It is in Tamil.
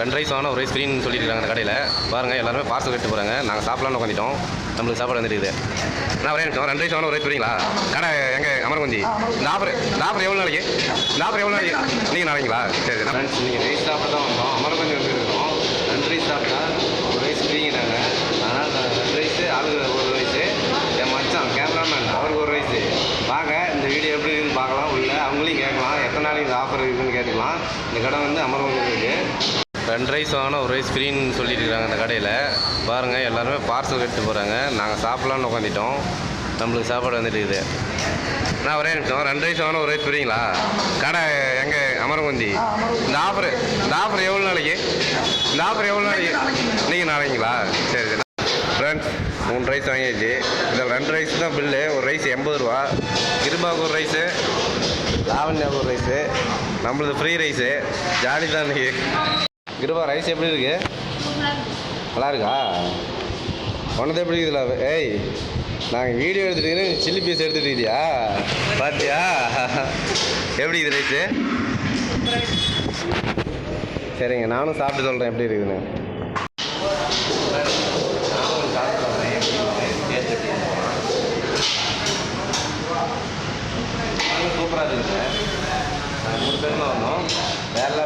ரெண்டு ரைஸ் வாங்கினா ஒரு ரைஸ் ஃப்ரீன்னு சொல்லியிருக்காங்க அந்த கடையில். பாருங்கள் எல்லாருமே பார்சல் கட்டு போகிறாங்க நாங்கள் சாப்பிடலாம்னு உட்காந்துட்டோம் நம்மளுக்கு சாப்பாடு வந்துருக்குது. நான் வரேன் ரெண்டு ரைஸ் வாங்கினா ஒரு ரைஸ் ஃப்ரீங்களா கடை எங்கே? அமரகுஞ்சி. இந்த ஆஃபர் இந்த ஆஃபர் எவ்வளோ நாளைக்கு? இந்த ஆஃபர் எவ்வளோ நாளைக்கு? நீங்கள் நாளைங்களா சரி ஃப்ரெண்ட்ஸ் நீங்கள் ரைஸ் சாப்பிட தான் வந்தோம். அமரகுஞ்சி வந்துருக்கோம் ரெண்டு ரைஸ் சாப்பிட்டா ஒரு ரைஸ் ஃப்ரீங்கிறாங்க அதனால் ரெண்டு ரைஸு ஆளுக்கு ஒரு ரைஸு என் மச்சான் கேமராமேன் அவருக்கு ஒரு ரைஸு வாங்க இந்த வீடியோ எப்படி இருக்குன்னு பார்க்கலாம். உள்ள அவங்களையும் கேட்கலாம். எத்தனை நாளைக்கு இந்த ஆஃபர் இருக்குதுன்னு கேட்டுக்கலாம். இந்த கடை வந்து அமரகுஞ்சி இருக்குது ரெண்டு ரைஸ் வாங்கினா ஒரு ரைஸ் ஃப்ரீன்னு சொல்லியிருக்கிறாங்க அந்த கடையில். பாருங்கள் எல்லாருமே பார்சல் கட்டு போகிறாங்க நாங்கள் சாப்பிட்லான்னு உட்காந்துட்டோம் நம்மளுக்கு சாப்பாடு வந்துட்டு இருக்குது நான் ஒரே நிமிஷம். ரெண்டு ரைஸ் வாங்கினா ஒரு ரைஸ் ஃப்ரீங்களா கடை எங்கே? அமரகுந்தி. இந்த ஆஃபர் இந்த ஆஃபர் எவ்வளோ நாளைக்கு? இந்த ஆஃபர் எவ்வளோ நாளைக்கு? நீங்கள் நாளைங்களா சரி சரி. ஃப்ரெண்ட்ஸ் மூணு ரைஸ் வாங்கியாச்சு. இதில் ரெண்டு ரைஸ் தான் பில்லு ஒரு ரைஸ் எண்பது ரூபா. கிருபாவுக்கு ஒரு ரைஸு லாவண்யாவுக்கு ஒரு ரைஸு நம்மளது ஃப்ரீ ரைஸு ஜாலி தான் இன்றைக்கி கிருபா ரைஸ் எப்படி இருக்கு? நல்லா இருக்கா உனது எப்படி இருக்குதுல ஏய் நாங்கள் வீடியோ எடுத்துட்டு சில்லி பீஸ் எடுத்துட்டு பார்த்தியா எப்படி இது ரைஸு? சரிங்க நானும் சாப்பிட்டு சொல்கிறேன் எப்படி இருக்குதுன்னு. சூப்பராக இருக்குது சார் மூணு பேருமே வந்தோம். வேலை